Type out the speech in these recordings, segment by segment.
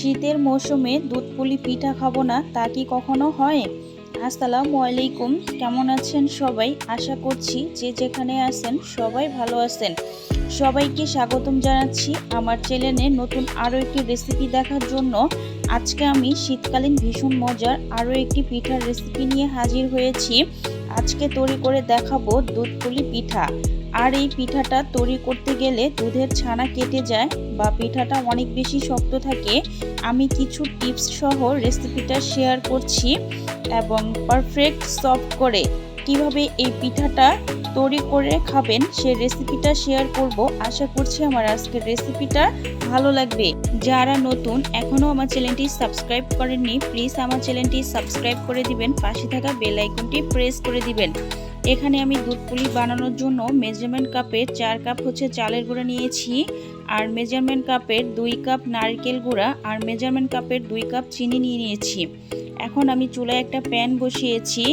শীতের মৌসুমে দুধ পুলি পিঠা খাব না, তা কি কখনো হয়? আসসালামু আলাইকুম, কেমন আছেন সবাই? আশা করছি যে যেখানে আছেন সবাই ভালো আছেন। সবাইকে স্বাগতম জানাচ্ছি আমার চ্যানেলে নতুন আরও একটি রেসিপি দেখার জন্য। আজকে আমি শীতকালীন ভীষণ মজার আরও একটি পিঠার রেসিপি নিয়ে হাজির হয়েছি। আজকে তৈরি করে দেখাবো দুধ পুলি পিঠা। আর এই পিঠাটা তৈরি করতে গেলে দুধের ছানা কেটে যায় বা পিঠাটা অনেক বেশি শক্ত থাকে। আমি কিছু টিপস সহ রেসিপিটা শেয়ার করছি এবং পারফেক্ট সফট করে কীভাবে এই পিঠাটা তৈরি করে খাবেন সেই রেসিপিটা শেয়ার করব। আশা করছি আমার আজকের রেসিপিটা ভালো লাগবে। যারা নতুন, এখনও আমার চ্যানেলটি সাবস্ক্রাইব করেননি, প্লিজ আমার চ্যানেলটি সাবস্ক্রাইব করে দিবেন। পাশে থাকা বেল আইকনটি প্রেস করে দিবেন। এখানে আমি দুধ পুলি বানানোর জন্য মেজারমেন্ট কাপের চার কাপ হচ্ছে চালের গুঁড়া নিয়েছি, আর মেজারমেন্ট কাপের দুই কাপ নারকেল গুঁড়া, আর মেজারমেন্ট কাপের দুই কাপ চিনি নিয়ে নিয়েছি। এখন আমি চুলায় একটা প্যান বসিয়েছি।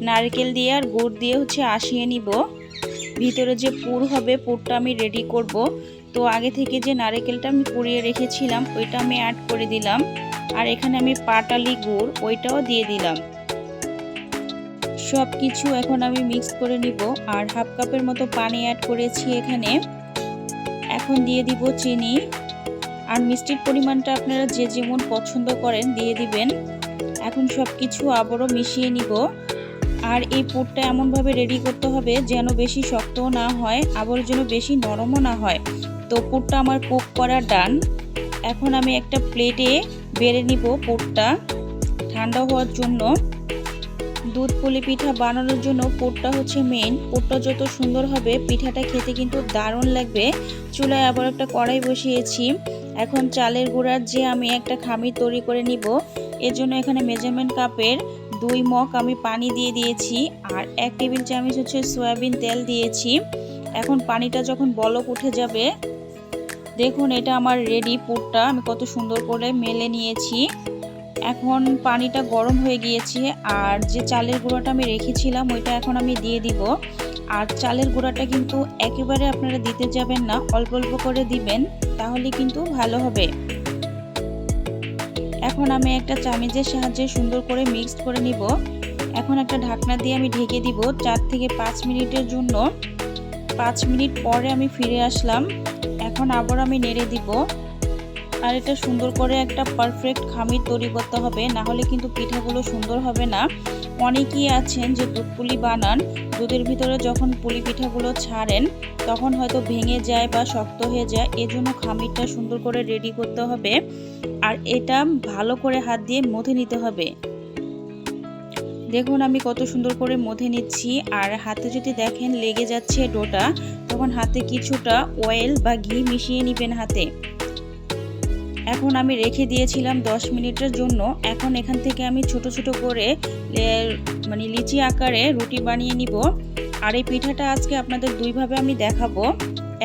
নারকেল দিয়ে আর গুড় দিয়ে হচ্ছে আসিয়ে নিব। ভিতরে যে পুর হবে, পুরটা আমি রেডি করব। তো আগে থেকে যে নারকেলটা আমি পুড়িয়ে রেখেছিলাম, ওইটা আমি অ্যাড করে দিলাম। আর এখানে আমি পাটালি গুড়, ওইটাও দিয়ে দিলাম। সব কিছু এখন আমি মিক্স করে নিব। আর হাফ কাপের মতো পানি অ্যাড করেছি এখানে। এখন দিয়ে দিব চিনি। আর মিষ্টির পরিমাণটা আপনারা যে যেমন পছন্দ করেন দিয়ে দিবেন। এখন সব কিছু আবারও মিশিয়ে নিব। আর এই পুরটা এমনভাবে রেডি করতে হবে যেন বেশি শক্তও না হয়, আবার যেন বেশি নরমও না হয়। তো পুরটা আমার কুক করা ডান এখন আমি একটা প্লেটে বেড়ে নিব পুরটা। ঠান্ডা হওয়ার জন্য। দুধ, পুলি পিঠা বানানোর জন্য পুরটা হচ্ছে মেন পুরটা যত সুন্দর হবে, পিঠাটা খেতে কিন্তু দারুণ লাগবে। চুলায় আবার একটা কড়াই বসিয়েছি। এখন চালের গুঁড়ার যে আমি একটা খামির তৈরি করে নিব, এর জন্য এখানে মেজারমেন্ট কাপের দুই মগ আমি পানি দিয়ে দিয়েছি আর এক টেবিল চামচ হচ্ছে সয়াবিন তেল দিয়েছি। এখন পানিটা যখন বলক উঠে যাবে, দেখুন এটা আমার রেডি পুরটা। আমি কত সুন্দর করে মেলে নিয়েছি। এখন পানিটা গরম হয়ে গিয়েছে আর যে চালের গুঁড়োটা আমি রেখেছিলাম, ওইটা এখন আমি দিয়ে দিব। আর চালের গুঁড়াটা কিন্তু একেবারে আপনারা দিতে যাবেন না, অল্প অল্প করে দিবেন, তাহলে কিন্তু ভালো হবে। এখন আমি একটা চামিচের সাহায্যে সুন্দর করে মিক্সড করে নিব। এখন একটা ঢাকনা দিয়ে আমি ঢেকে দিব চার থেকে পাঁচ মিনিটের জন্য। পাঁচ মিনিট পরে আমি ফিরে আসলাম। এখন আবার আমি নেড়ে দিব। আর এটা সুন্দর করে একটা পারফেক্ট খামির তৈরি করতে হবে না হলে কিন্তু পিঠাগুলো সুন্দর হবে না। অনেকেই আছেন যে দুধ পুলি বানান, দুধের ভিতরে যখন পুলি পিঠাগুলো ছাড়েন, তখন হয়তো ভেঙে যায় বা শক্ত হয়ে যায়, এজন্য খামিরটা সুন্দর করে রেডি করতে হবে। আর এটা ভালো করে হাত দিয়ে মধে নিতে হবে। দেখুন আমি কত সুন্দর করে মধে নিচ্ছি, আর হাতে যদি দেখেন লেগে যাচ্ছে ডোটা, তখন হাতে কিছুটা অয়েল বা ঘি মিশিয়ে নেবেন হাতে। এখন আমি রেখে দিয়েছিলাম 10 মিনিটের জন্য। এখন এখান থেকে আমি ছোট ছোট করে মানে লিচি আকারে রুটি বানিয়ে নিব। আর এই পিঠাটা আজকে আপনাদের দুইভাবে আমি দেখাবো।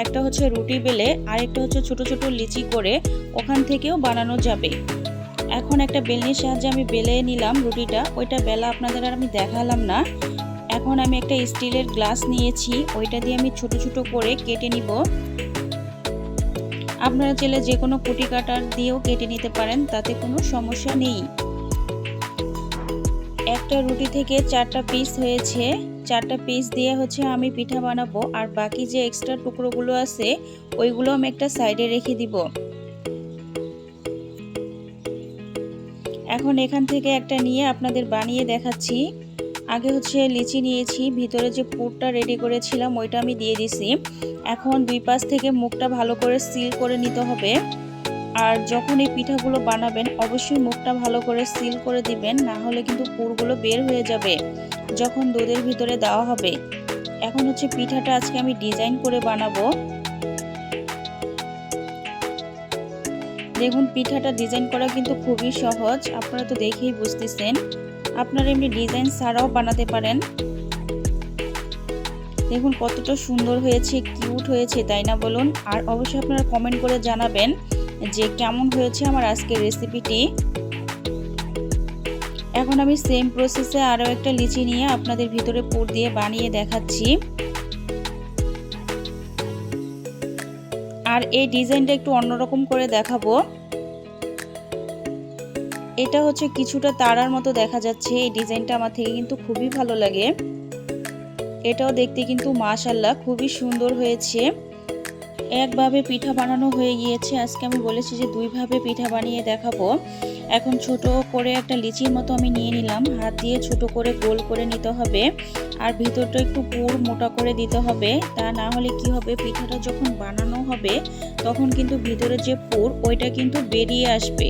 একটা হচ্ছে রুটি বেলে আর একটা হচ্ছে ছোট ছোট লিচি করে ওখান থেকেও বানানো যাবে। এখন একটা বেলনির সাহায্যে আমি বেলে নিলাম রুটিটা। ওইটা বেলা আপনাদের আর আমি দেখালাম না। এখন আমি একটা স্টিলের গ্লাস নিয়েছি। ওইটা দিয়ে আমি ছোট ছোট করে কেটে নিব। আপনারা চাইলে যে কোনো কুটি কাটার দিয়েও কেটে নিতে পারেন, তাতে কোনো সমস্যা নেই। একটা রুটি থেকে চারটা পিস হয়েছে। চারটা পিস দিয়ে হচ্ছে আমি পিঠা বানাবো, আর বাকি যে এক্সট্রা টুকরোগুলো আছে, ওইগুলো আমি একটা সাইডে রেখে দিব। এখন এখান থেকে একটা নিয়ে আপনাদের বানিয়ে দেখাচ্ছি। আগে হচ্ছে লিচি নিয়েছি, ভিতরে যে পুরটা রেডি করেছিলাম ওইটা আমি দিয়ে দিছি। এখন দুই পাশ থেকে মুখটা ভালো করে সিল করে নিতে হবে। আর যখন এই পিঠাগুলো বানাবেন, অবশ্যই মুখটা ভালো করে সিল করে দিবেন, না হলে কিন্তু পুরগুলো বের হয়ে যাবে যখন দুধের ভিতরে দেওয়া হবে। এখন হচ্ছে পিঠাটা আজকে আমি ডিজাইন করে বানাবো। দেখুন, পিঠাটা ডিজাইন করা কিন্তু খুবই সহজ, আপনারা তো দেখেই বুঝতেছেন। আপনারা এমনি ডিজাইন ছাড়াও বানাতে পারেন। দেখুন কতটা সুন্দর হয়েছে, কিউট হয়েছে, তাই না বলুন? আর অবশ্যই আপনারা কমেন্ট করে জানাবেন যে কেমন হয়েছে আমার আজকের রেসিপিটি। এখন আমি সেম প্রসেসে আরও একটা লিচি নিয়ে আপনাদের ভিতরে পুর দিয়ে বানিয়ে দেখাচ্ছি। আর এই ডিজাইনটা একটু অন্যরকম করে দেখাবো। এটা হচ্ছে কিছুটা তারার মতো দেখা যাচ্ছে। এই ডিজাইনটা আমার থেকে কিন্তু খুবই ভালো লাগে। এটাও দেখতে কিন্তু মাশাল্লাহ খুবই সুন্দর হয়েছে। একভাবে পিঠা বানানো হয়ে গিয়েছে। আজকে আমি বলেছি যে দুইভাবে পিঠা বানিয়ে দেখাবো। এখন ছোট করে একটা লিচির মতো আমি নিয়ে নিলাম। হাত দিয়ে ছোট করে গোল করে নিতে হবে। আর ভিতরটা একটু পুর মোটা করে দিতে হবে। তা না হলে কি হবে? পিঠাটা যখন বানানো হবে, তখন কিন্তু ভিতরে যে পুর, ওইটা কিন্তু বেরিয়ে আসবে।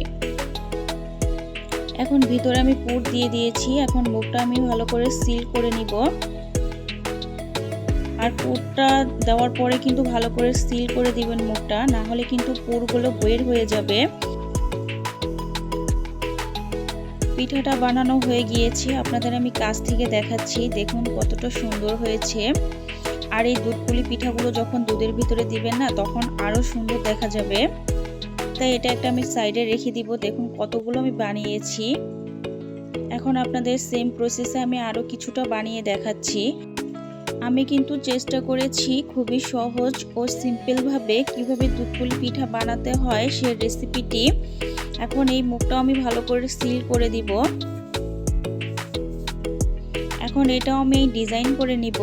এখন ভিতরে আমি পুর দিয়ে দিয়েছি, এখন মুখটা আমি ভালো করে সিল করে নিব। আর পুরটা দেওয়ার পরে কিন্তু ভালো করে সিল করে দিবেন মুখটা, না হলে কিন্তু পুরগুলো বের হয়ে যাবে। পিঠাটা বানানো হয়ে গিয়েছে, আপনাদের আমি কাছ থেকে দেখাচ্ছি, দেখুন কতটা সুন্দর হয়েছে। আর এই দুধপুলি পিঠাগুলো যখন দুধের ভিতরে দিবেন না, তখন আরও সুন্দর দেখা যাবে। তাই এটা একটা আমি সাইডে রেখে দিব। দেখুন কতগুলো আমি বানিয়েছি। এখন আপনাদের সেম প্রসেসে আমি আরও কিছুটা বানিয়ে দেখাচ্ছি। আমি কিন্তু চেষ্টা করেছি খুবই সহজ ও সিম্পলভাবে কীভাবে দুধপুলি পিঠা বানাতে হয় সে রেসিপিটি এখন এই মুখটাও আমি ভালো করে সিল করে দিব। এখন এটাও আমি ডিজাইন করে নিব।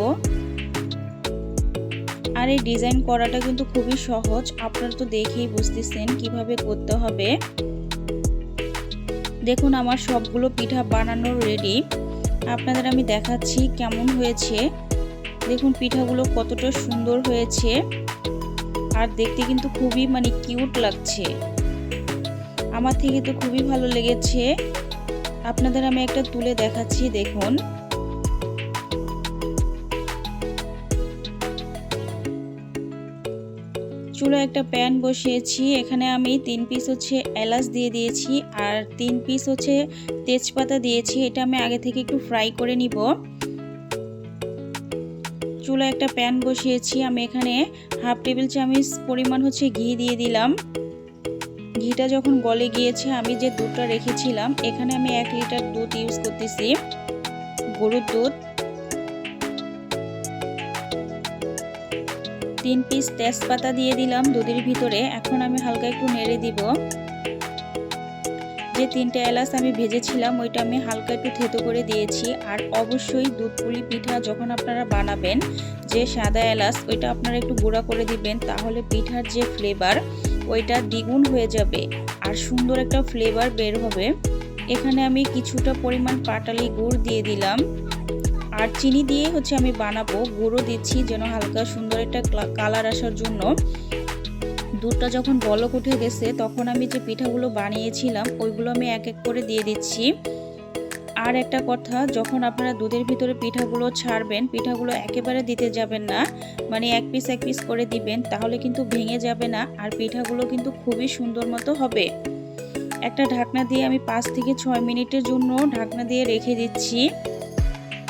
আর এই ডিজাইন করাটা কিন্তু খুবই সহজ। আপনারা তো দেখেই বুঝতেছেন কীভাবে করতে হবে। দেখুন, আমার সবগুলো পিঠা বানানোর রেডি আপনাদের আমি দেখাচ্ছি কেমন হয়েছে। দেখুন, পিঠাগুলো কতটা সুন্দর হয়েছে। আর দেখতে কিন্তু খুবই মানে কিউট লাগছে। আমার থেকে তো খুবই ভালো লেগেছে। আপনাদের আমি একটা তুলে দেখাচ্ছি, দেখুন। চুলো একটা প্যান বসিয়েছি। এখানে আমি তিন পিস হচ্ছে এলাচ দিয়ে দিয়েছি আর তিন পিস হচ্ছে তেজপাতা দিয়েছি। এটা আমি আগে থেকে একটু ফ্রাই করে নিব। চুলো একটা প্যান বসিয়েছি। আমি এখানে হাফ টেবিল চামচ পরিমাণ হচ্ছে ঘি দিয়ে দিলাম। ঘিটা যখন গলে গিয়েছে, আমি যে দুধটা রেখেছিলাম, এখানে আমি এক লিটার দুধ ইউজ করতেছি। গরুর দুধ। তিন পিস তেজপাতা দিয়ে দিলাম দুধের ভিতরে। এখন আমি হালকা একটু নেড়ে দিব। যে তিনটে এলাচ আমি ভেজেছিলাম, ওইটা আমি হালকা একটু থেতো করে দিয়েছি। আর অবশ্যই দুধ পুলি পিঠা যখন আপনারা বানাবেন, যে সাদা এলাচ, ওইটা আপনারা একটু গুঁড়া করে দিবেন, তাহলে পিঠার যে ফ্লেভার ওইটা দ্বিগুণ হয়ে যাবে আর সুন্দর একটা ফ্লেভার বের হবে। এখানে আমি কিছুটা পরিমাণ পাটালি গুড় দিয়ে দিলাম। আর চিনি দিয়ে হচ্ছে আমি বানাবো। গুঁড়ো দিচ্ছি যেন হালকা সুন্দর একটা কালার আসার জন্য। দুধটা যখন বলক উঠে গেছে, তখন আমি যে পিঠাগুলো বানিয়েছিলাম, ওইগুলো আমি এক এক করে দিয়ে দিচ্ছি। আর একটা কথা, যখন আপনারা দুধের ভিতরে পিঠাগুলো ছাড়বেন, পিঠাগুলো একেবারে দিতে যাবেন না মানে এক পিস এক পিস করে দিবেন, তাহলে কিন্তু ভেঙে যাবে না, আর পিঠাগুলো কিন্তু খুবই সুন্দর মতো হবে। একটা ঢাকনা দিয়ে আমি পাঁচ থেকে ছয় মিনিটের জন্য ঢাকনা দিয়ে রেখে দিচ্ছি।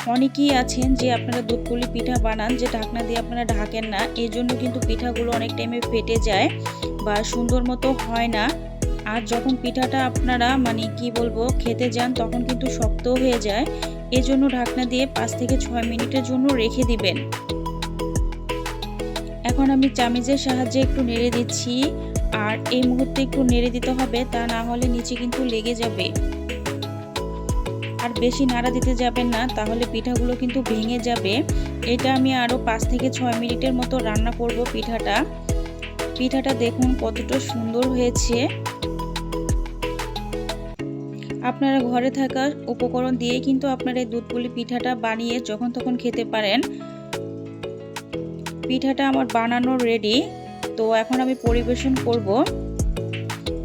অনেকেই আছেন যে আপনারা দুধপুলি পিঠা বানান, যে ঢাকনা দিয়ে আপনারা ঢাকেন না এই জন্য কিন্তু পিঠাগুলো অনেক টাইমে ফেটে যায় বা সুন্দর মতো হয় না। আর যখন পিঠাটা আপনারা মানে কি বলব, খেতে যান, তখন কিন্তু শক্ত হয়ে যায়। এজন্য ঢাকনা দিয়ে পাঁচ থেকে ছয় মিনিটের জন্য রেখে দিবেন। এখন আমি চামিজের সাহায্যে একটু নেড়ে দিচ্ছি। আর এই মুহূর্তে একটু নেড়ে দিতে হবে, তা না হলে নিচে কিন্তু লেগে যাবে। বেশি নাড়া দিতে যাবেন না, তাহলে পিঠাগুলো কিন্তু ভেঙে যাবে। এটা আমি আরও পাঁচ থেকে ছয় মিনিটের মতো রান্না করব পিঠাটা। পিঠাটা দেখুন কতটা সুন্দর হয়েছে। আপনারা ঘরে থাকা উপকরণ দিয়ে কিন্তু আপনারা এই দুধপুলি পিঠাটা বানিয়ে যখন তখন খেতে পারেন। পিঠাটা আমার বানানো রেডি তো এখন আমি পরিবেশন করব।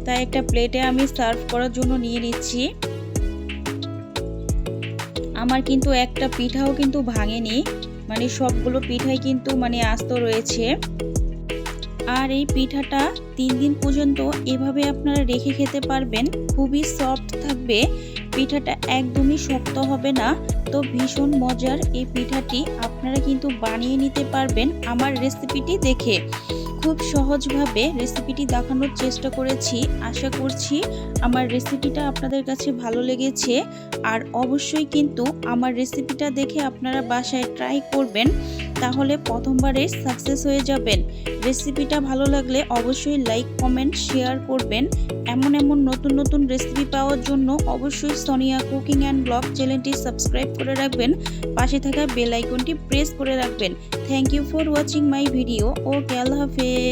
তাই একটা প্লেটে আমি সার্ভ করার জন্য নিয়ে নিচ্ছি। আমার কিন্তু একটা পিঠাও কিন্তু ভাঙেনি। মানে সবগুলো পিঠাই কিন্তু মানে আস্ত রয়েছে। আর এই পিঠাটা তিন দিন পর্যন্ত এভাবে আপনারা রেখে খেতে পারবেন। খুবই সফট থাকবে। পিঠাটা একদমই শক্ত হবে না। তো ভীষণ মজার এই পিঠাটি। আপনারা কিন্তু বানিয়ে নিতে পারবেন আমার রেসিপিটি দেখে। খুব সহজভাবে রেসিপিটি দেখানোর চেষ্টা করেছি। আশা করছি আমার রেসিপিটা আপনাদের কাছে ভালো লেগেছে। আর অবশ্যই কিন্তু আমার রেসিপিটা দেখে আপনারা বাসায় ট্রাই করবেন। তাহলে প্রথমবারে সাকসেস হয়ে যাবেন। রেসিপিটা ভালো লাগলে অবশ্যই লাইক কমেন্ট শেয়ার করবেন। এমন এমন নতুন নতুন রেসিপি পাওয়ার জন্য অবশ্যই সোনিয়া কুকিং অ্যান্ড ব্লগ চ্যানেলটি সাবস্ক্রাইব করে রাখবেন। পাশে থাকা বেল আইকনটি প্রেস করে রাখবেন। Thank you for watching my video ও আল্লাহ হাফেজ।